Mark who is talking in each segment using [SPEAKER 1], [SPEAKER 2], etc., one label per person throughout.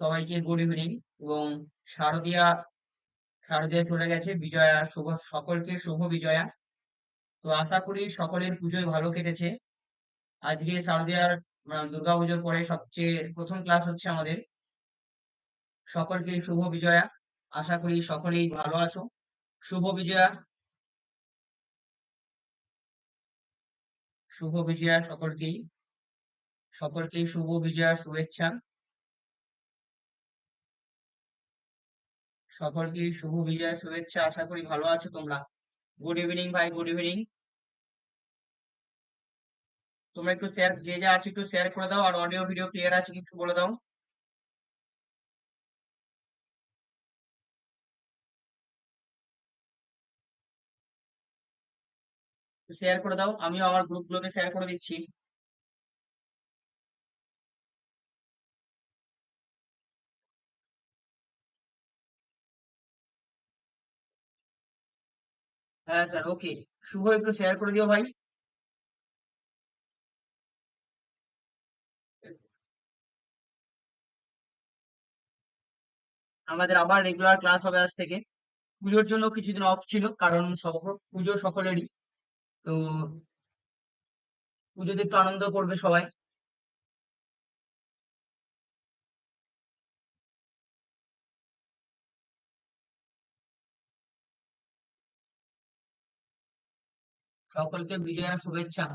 [SPEAKER 1] সবাইকে good evening এবং শারদীয়া শারদীয়া চলে গেছে, বিজয়া শুভ, সকলকে শুভ বিজয়া। তো আশা করি সকলের পুজোয় ভালো কেটেছে। আজকে শারদীয়ার দুর্গাপুজোর পরে সবচেয়ে প্রথম ক্লাস হচ্ছে আমাদের। সকলকে শুভ বিজয়া। আশা করি সকলেই ভালো আছো। শুভ বিজয়া। শুভ বিজয়া সকলকেই। সকলকেই শুভ বিজয়া শুভেচ্ছা। সকলকে শুভ বিজয়া শুভেচ্ছা। আশা করি ভালো আছো তোমরা। গুড ইভিনিং ভাই গুড ইভিনিং তোমরা একটু শেয়ার যে যা আছে একটু শেয়ার করে দাও, আর অডিও ভিডিও ক্লিয়ার আছে কি একটু বলে দাও। শেয়ার করে দাও, আমিও আমার গ্রুপগুলোতে শেয়ার করে দিচ্ছি। হ্যাঁ স্যার ওকে শুভ একটু শেয়ার করে দিও ভাই। আমাদের আবার রেগুলার ক্লাস হবে আজ থেকে। পুজোর জন্য কিছুদিন অফ ছিল, কারণ পুজো সকলেরই। তো পুজোতে একটু আনন্দ করবে সবাই। সকলকে বিজয়া শুভেচ্ছা।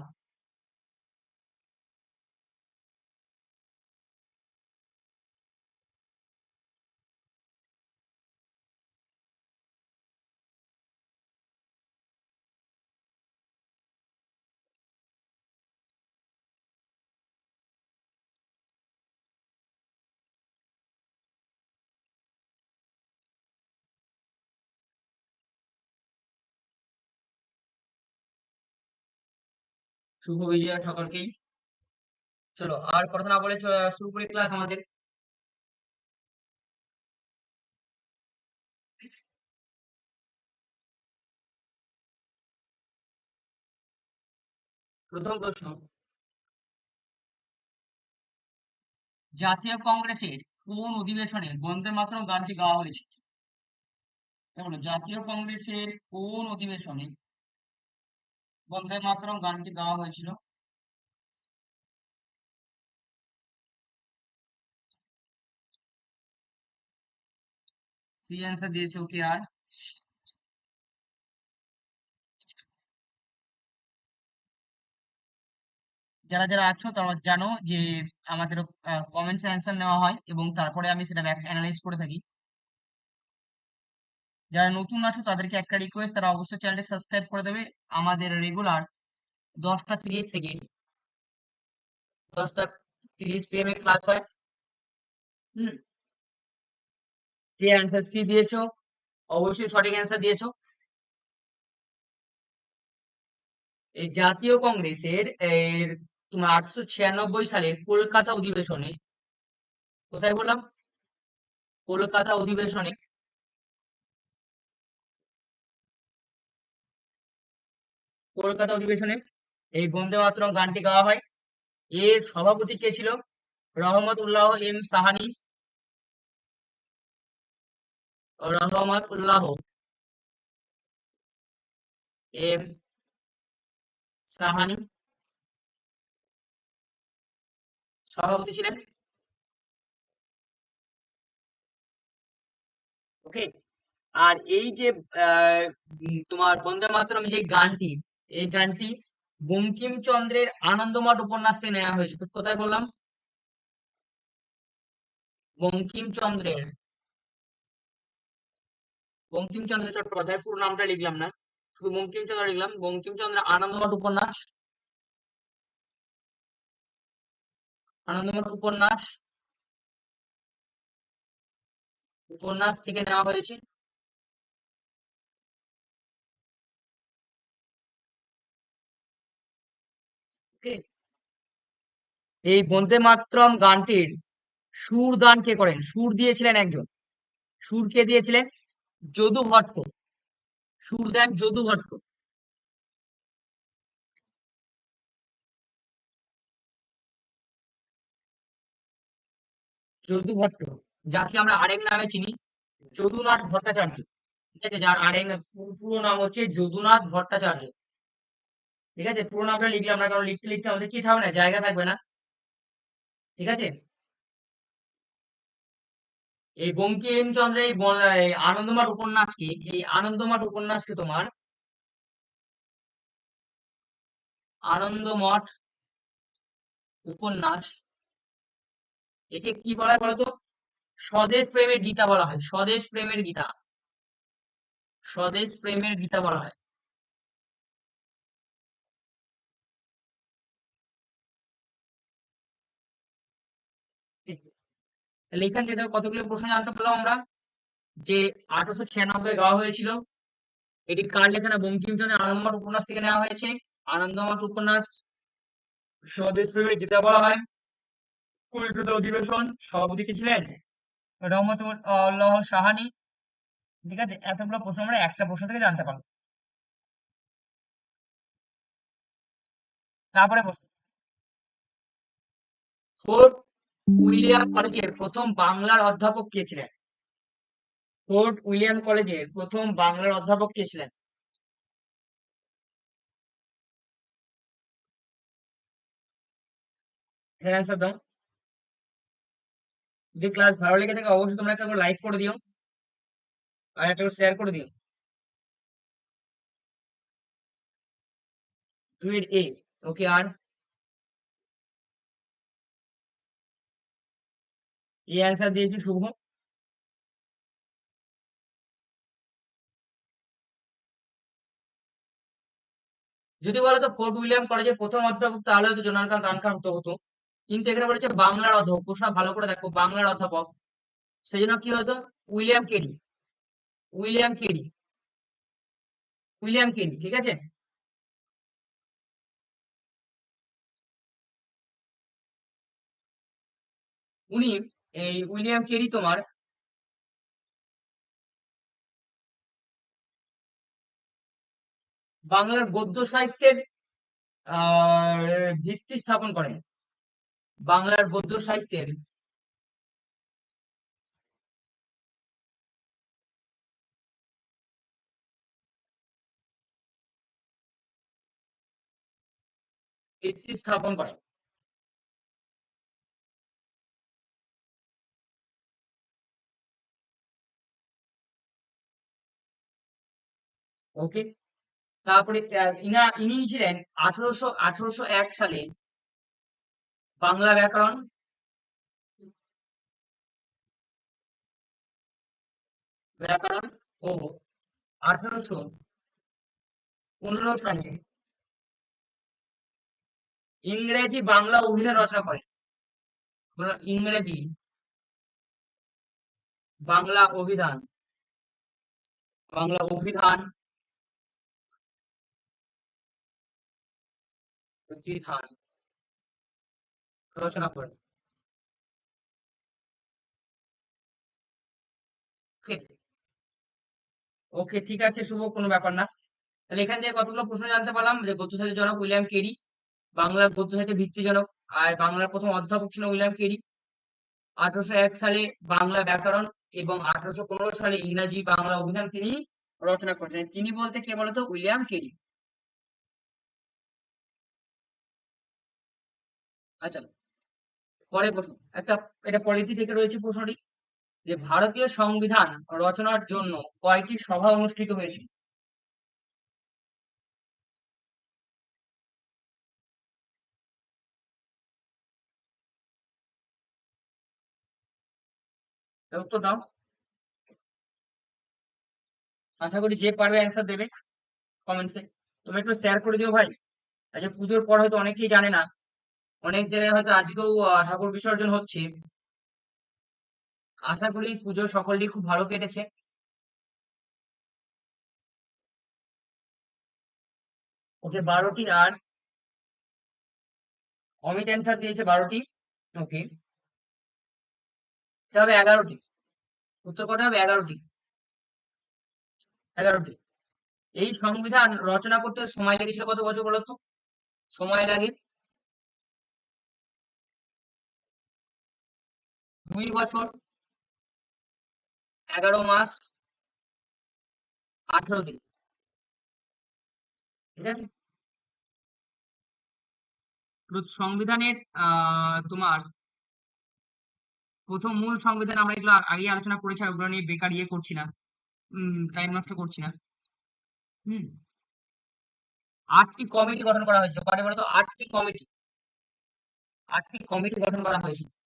[SPEAKER 1] শুভ বিজয়া সকলকেই। চলো, আর কথা না বলে শুরু করি ক্লাস আমাদের। প্রথম প্রশ্ন। জাতীয় কংগ্রেসের কোন অধিবেশনে বন্দে মাতরম গানটি গাওয়া হয়েছিল জাতীয় কংগ্রেসের কোন অধিবেশনে বন্দে মাতরম গানটি গাওয়া হয়েছিল। সি অ্যান্সার দিয়েছে ওকে আর। যারা যারা আছো তারা জানো যে আমাদের কমেন্টস অ্যান্সার নেওয়া হয় এবং তারপরে আমি সেটা অ্যানালাইজ করে থাকি। যারা নতুন আছো, তাদেরকে একটা রিকোয়েস্ট তারা অবশ্যই চ্যানেলটি সাবস্ক্রাইব করে দেবে। আমাদের রেগুলার দশটা তিরিশ থেকে দশটা তিরিশ পিএম এ ক্লাস হয়। হুম। যে অ্যান্সার সি দিয়েছ, অবশ্যই সঠিক অ্যান্সার দিয়েছ। এই জাতীয় কংগ্রেসের, এর তোমার আটশো ছিয়ানব্বই সালে কলকাতা অধিবেশনে, কোথায় বললাম? কলকাতা অধিবেশনে কলকাতা অধিবেশনে এই বন্দে মাতরম গানটি গাওয়া হয়। এর সভাপতি কে ছিল? রহমত উল্লাহ এম সাহানি। রহমত উল্লাহ এম সাহানি। সভাপতি ছিলেন? ওকে আর এই যে তোমার বন্দে মাতরম যে গানটি এই গানটি বঙ্কিমচন্দ্রের আনন্দমঠ উপন্যাস থেকে নেওয়া হয়েছে কোথায় বললাম? বঙ্কিমচন্দ্রের। বঙ্কিমচন্দ্র চট্টোপাধ্যায় পুরো নামটা লিখলাম না। শুধু বঙ্কিমচন্দ্র লিখলাম। বঙ্কিমচন্দ্রের আনন্দমঠ উপন্যাস। আনন্দমঠ উপন্যাস। উপন্যাস থেকে নেওয়া হয়েছে। এই বন্দে মাতরম গানটির সুর দান কে করেন? সুর দিয়েছিলেন একজন। সুর কে দিয়েছিলেন? যদু ভট্ট। সুর দেন যদু ভট্ট। যদু ভট্ট, যাকে আমরা আরেক নামে চিনি, যদুনাথ ভট্টাচার্য। ঠিক আছে, যার আরেক পুরো নাম হচ্ছে যদুনাথ ভট্টাচার্য। ঠিক আছে? পুরো নামটা লিখলাম না কারণ লিখতে লিখতে আমাদের কি থাকবে না, জায়গা থাকবে না। ঠিক আছে? এই বঙ্কিমচন্দ্রের এই ব- এই আনন্দমঠ উপন্যাসকে এই আনন্দমঠ উপন্যাসকে তোমার আনন্দমঠ উপন্যাস একে কি বলা হয় বলতো? স্বদেশ প্রেমের গীতা বলা হয়, স্বদেশ প্রেমের গীতা। স্বদেশ প্রেমের গীতা বলা হয়। তাহলে এখান থেকে কতগুলো প্রশ্ন জানতে পারলাম আমরা? যে আঠারোশো ছিয়ানব্বই গাওয়া হয়েছিল, এটি কার লেখানা? বঙ্কিমচন্দ্রের আনন্দমঠ উপন্যাস থেকে নেওয়া হয়েছে। আনন্দমঠ উপন্যাস স্বদেশ প্রেমের গীতা বলা হয়। অধিবেশন সভাপতি ছিলেন? রহমতুল্লাহ সাহানি। ঠিক আছে? এতগুলো প্রশ্ন আমরা একটা প্রশ্ন থেকে জানতে পারলাম। তারপরে প্রশ্ন। ফোর্ট উইলিয়াম কলেজের প্রথম বাংলার অধ্যাপক কে ছিলেন? ফোর্ট উইলিয়াম কলেজের প্রথম বাংলার অধ্যাপক কে ছিলেন? দাও। যদি ক্লাস ভালো লেগে থাকে, অবশ্যই তোমরা একটা লাইক করে দিও। আর একটা শেয়ার করে দিও। এ ওকে আর এই অ্যান্সার দিয়েছি শুভ যদি বলো তো ফোর্ট উইলিয়াম কলেজের প্রথম অধ্যাপক, তাহলে হয়তো জোনালকা গানখান হতো হতো। কিন্তু এখানে বলেছে বাংলার অধ্যাপক। প্রশ্ন ভালো করে দেখো, বাংলার অধ্যাপক। সেই জন্য কি হতো? William Carey. William Carey. William Carey, ঠিক আছে? উনি এই উইলিয়াম কেরি তোমার? বাংলার গদ্য সাহিত্যের ভিত্তি স্থাপন করেন। বাংলার গদ্য সাহিত্যের ভিত্তি স্থাপন করেন। ওকে তারপরে ইনা, ইনি ছিলেন আঠারোশো আঠারোশো এক সালে বাংলা ব্যাকরণ। ব্যাকরণ, ও, আঠারোশো পনেরো সালে ইংরেজি বাংলা অভিধান রচনা করেন ইংরেজি বাংলা অভিধান বাংলা অভিধান অভিধান রচনা করেন ওকে ঠিক আছে, শুভ কোনো ব্যাপার না। তাহলে এখান থেকে কতগুলো প্রশ্ন জানতে পারলাম? যে গদ্য সাহিত্যের জনক উইলিয়াম কেরি বাংলার ভিত্তি জনক আর বাংলার প্রথম অধ্যাপক ছিল উইলিয়াম কেরি। আঠারোশো এক সালে বাংলা ব্যাকরণ এবং আঠারোশো পনেরো সালে ইংরাজি বাংলা অভিধান তিনি রচনা করেছেন। তিনি বলতে কে বলতো? William Carey. আচ্ছা পরে প্রশ্ন। একটা, এটা পলিটি থেকে রয়েছে প্রশ্নটি, যে ভারতীয় সংবিধান রচনার জন্য কয়টি সভা অনুষ্ঠিত হয়েছে? উত্তর দাও। আশা করি যে পারবে অ্যান্সার দেবে। কমেন্টসে তুমি একটু শেয়ার করে দিও ভাই। আজকে পুজোর পর হয়তো অনেকেই জানে না। অনেক জায়গায় হয়তো আজকেও ঠাকুর বিসর্জন হচ্ছে। আশা করি পুজো সকলই খুব ভালো কেটেছে। ওকে, বারোটি আর অমিত অ্যান্সার দিয়েছে বারোটি। ওকে। হবে এগারোটি। উত্তর কটা হবে এগারোটি। এগারোটি। এই সংবিধান রচনা করতে সময় লেগেছিল কত বছর বলতো? সময় লাগে দুই বছর, এগারো মাস, আঠেরো দিন। ঠিক আছে? সংবিধানের তোমার প্রথম মূল সংবিধান আমরা এগুলো আ- আগেই আলোচনা করেছি ওগুলো নিয়ে বেকার ইয়ে করছি না। টাইম নষ্ট করছি না। হুম। আটটি কমিটি গঠন করা হয়েছিল। বলতো? আটটি কমিটি। আটটি কমিটি গঠন করা হয়েছিল।